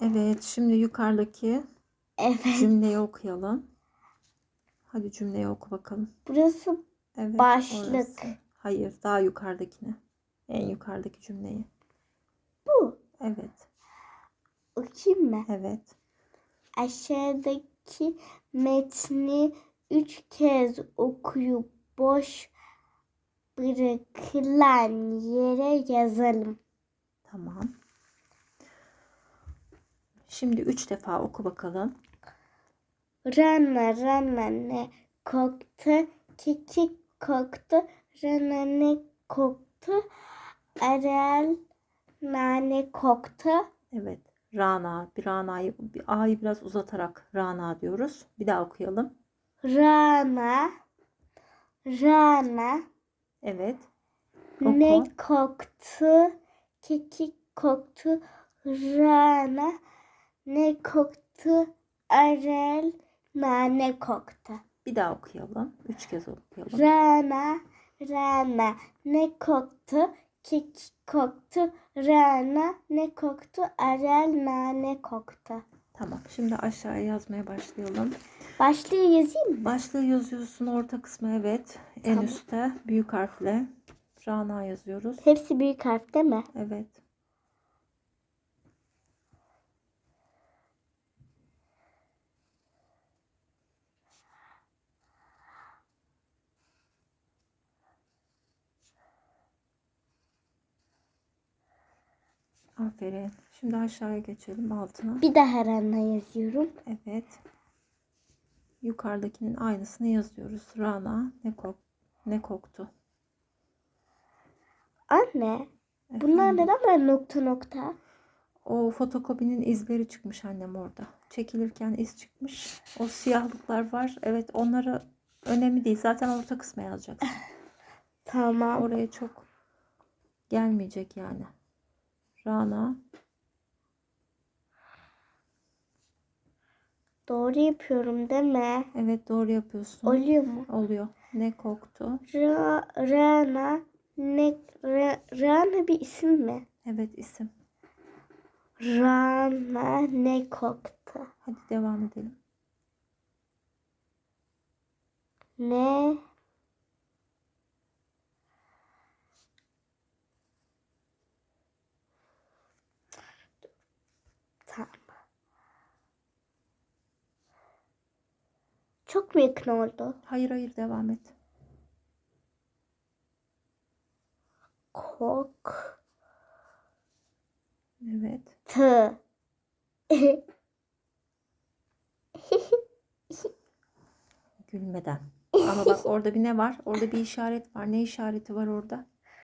Evet, şimdi yukarıdaki Evet. cümleyi okuyalım. Hadi cümleyi oku bakalım. Burası Evet, Başlık. orası. Hayır, daha yukarıdakini. En yukarıdaki cümleyi. bu. Evet, Okuyayım mı? evet. Aşağıdaki metni üç kez okuyup boş bırakılan yere yazalım. Tamam. Şimdi üç defa oku bakalım. Rana rana ne koktu, kekik koktu, rana ne koktu, arel nane koktu. Evet. Rana. Bir Rana'yı, bir A'yı biraz uzatarak Rana diyoruz. Bir daha okuyalım. Rana, rana Evet. Oku. ne koktu, kekik koktu, rana ne koktu, arel nane koktu. Bir daha okuyalım. Üç kez okuyalım. Rana, rana ne koktu, kekik koktu, rana ne koktu, arel nane koktu. Tamam. Şimdi aşağıya yazmaya başlayalım. Başlığı yazayım mı? Başlığı yazıyorsun. Orta kısmı evet. En Tamam. üstte büyük harfle Rana yazıyoruz. Hepsi büyük harf değil mi? Evet. Aferin. Şimdi aşağıya geçelim altına. Bir daha rana yazıyorum. Evet. Yukarıdakinin aynısını yazıyoruz. Rana ne kok ne koktu. Anne, bunlar Efendim? neden böyle nokta nokta? O fotokopinin izleri çıkmış annem orada. Çekilirken iz çıkmış. O siyahlıklar var. Evet onları önemli değil. Zaten orta kısma yazacaksın. Tamam. Oraya çok gelmeyecek yani. Rana. Doğru yapıyorum değil mi? Evet doğru yapıyorsun. Oluyor mu? Oluyor. Ne koktu? Ra, rana, ne, ra, rana bir isim mi? Evet isim. Rana ne koktu? Hadi devam edelim. Ne Çok mu yakın oldu? Hayır hayır devam et. Kok Evet. tı. Gülmeden. Ama bak orada bir ne var? Orada bir işaret var. Ne işareti var orada?